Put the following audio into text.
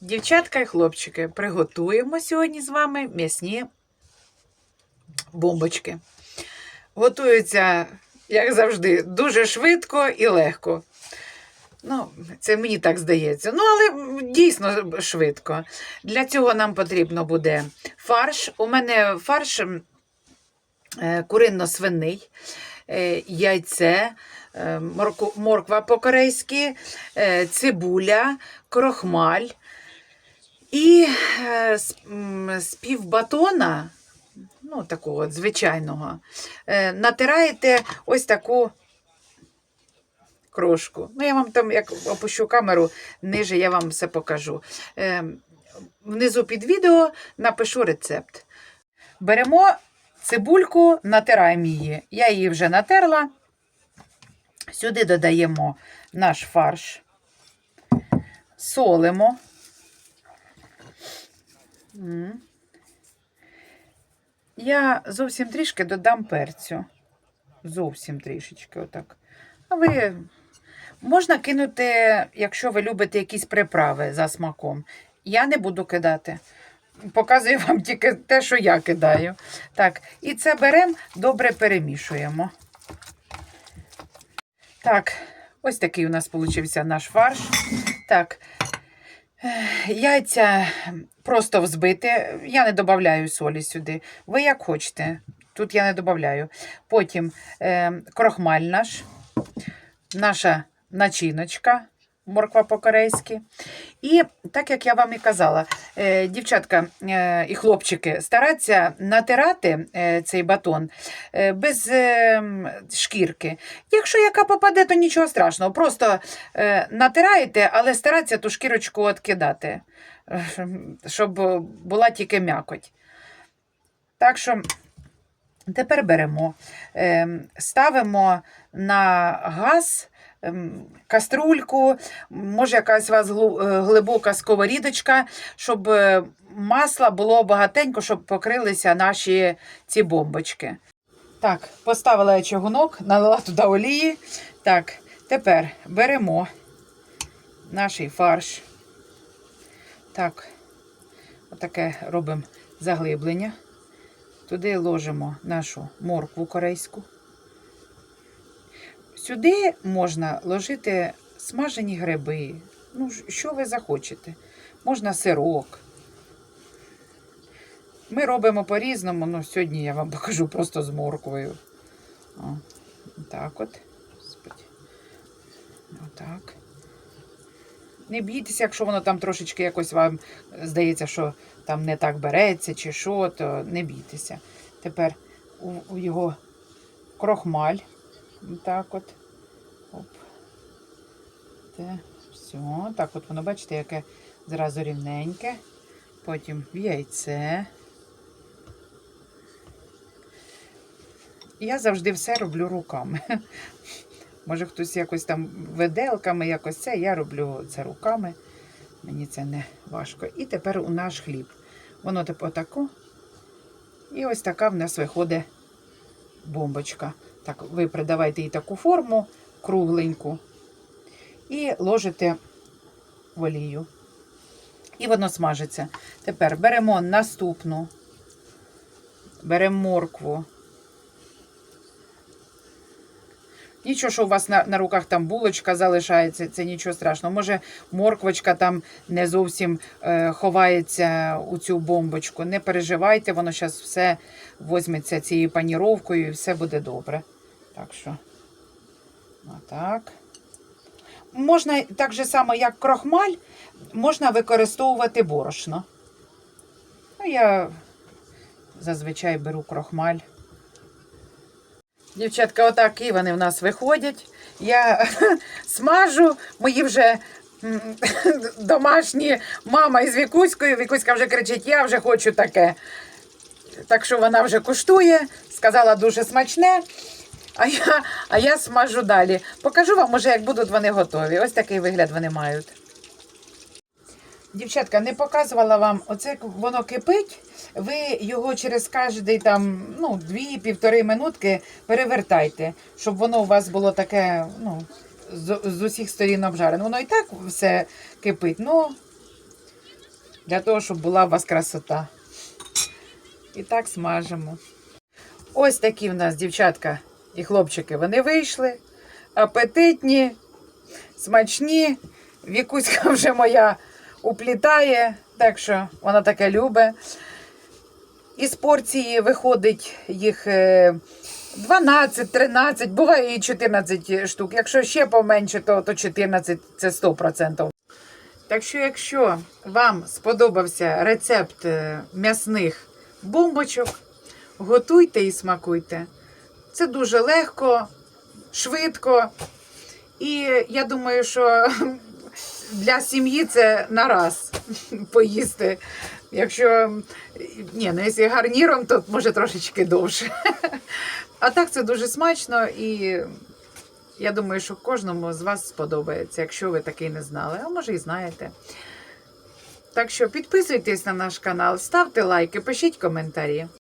Дівчатка і хлопчики, приготуємо сьогодні з вами м'ясні бомбочки. Готуються, як завжди, дуже швидко і легко. Ну, це мені так здається. Ну, але дійсно швидко. Для цього нам потрібно буде фарш. У мене фарш е, куринно-свиний, яйце, е, морква по-корейськи, е, цибуля, крохмаль. І е, з, м, з пів батона, ну, такого звичайного, е, натираєте ось таку крошку. Ну, я вам там, як опущу камеру, ниже я вам все покажу. Е, внизу під відео напишу рецепт. Беремо цибульку, натираємо її. Я її вже натерла. Сюди додаємо наш фарш, солимо. Я зовсім трішки додам перцю. Зовсім трішечки, отак. А ви можна кинути, якщо ви любите якісь приправи за смаком. Я не буду кидати. Показую вам тільки те, що я кидаю. Так, і це беремо, добре перемішуємо. Так, ось такий у нас получився наш фарш. Так, яйця просто взбити. Я не додаю солі сюди. Ви як хочете. Тут я не додаю. Потім е, крохмаль наш, наша начиночка, морква по-корейськи. І так як я вам і казала, е, дівчатка е, і хлопчики, стараться натирати е, цей батон без шкірки. Якщо яка попаде, то нічого страшного. Просто натираєте, але стараться ту шкірочку відкидати, щоб була тільки м'якоть. Так що тепер беремо, ставимо на газ. Ем, Каструльку, може, якась у вас е, глибока сковорідочка, щоб е, масла було багатенько, щоб покрилися наші ці бомбочки. Так, поставила я чугунок, налила туди олії. Так, тепер беремо наш фарш. Так, отаке робимо заглиблення. Туди ложимо нашу моркву корейську. Сюди можна ложити смажені гриби. Ну, що ви захочете. Можна сирок. Ми робимо по-різному, ну сьогодні я вам покажу просто з морквою. О, так от. Отак. Не бійтеся, якщо воно там трошечки якось вам здається, що там не так береться чи що, то не бійтеся. Тепер у, його крохмаль. Так от. Оп. Те, все. Так от воно, бачите, яке зразу рівненьке. Потім яйце. Я завжди все роблю руками. Може, хтось якось там виделками, якось це. Я роблю це руками. Мені це не важко. І тепер у наш хліб. Воно типу отако. І ось така в нас виходить бомбочка. Так, ви придавайте їй таку форму кругленьку і ложите в олію. І воно смажиться. Тепер беремо наступну, беремо моркву. Нічого, що у вас на, на руках там булочка залишається, це нічого страшного. Може, морквочка там не зовсім е, ховається у цю бомбочку. Не переживайте, воно зараз все возьметься цією паніровкою і все буде добре. Так що, отак. Можна так же само, як крохмаль, можна використовувати борошно. Ну, я зазвичай беру крохмаль. Дівчатка, отакі вони в нас виходять. Я смажу, мої вже домашні мама із Вікуською. Вікуська вже кричить, я вже хочу таке. Так що вона вже куштує, сказала дуже смачне. А я, а я смажу далі. Покажу вам, може, як будуть вони готові. Ось такий вигляд вони мають. Дівчатка, не показувала вам, оце воно кипить, ви його через кожний там, ну, дві-півтори минутки перевертайте, щоб воно у вас було таке, ну, з, з усіх сторін обжарено. Воно і так все кипить. Ну, для того, щоб була у вас красота. І так смажимо. Ось такі в нас дівчатка і хлопчики. Вони вийшли. Апетитні, смачні. Вікуська вже моя уплітає, так що вона таке любить. Із порції виходить їх е, 12, 13, буває і 14 штук. Якщо ще поменше, то, то 14 це 100%. Так що, якщо вам сподобався рецепт е, м'ясних бомбочок, готуйте і смакуйте. Це дуже легко, швидко. І я думаю, що для сім'ї це на раз поїсти. Якщо ні, ну якщо гарніром, то може трошечки довше. А так це дуже смачно і я думаю, що кожному з вас сподобається, якщо ви такий не знали, а може і знаєте. Так що підписуйтесь на наш канал, ставте лайки, пишіть коментарі.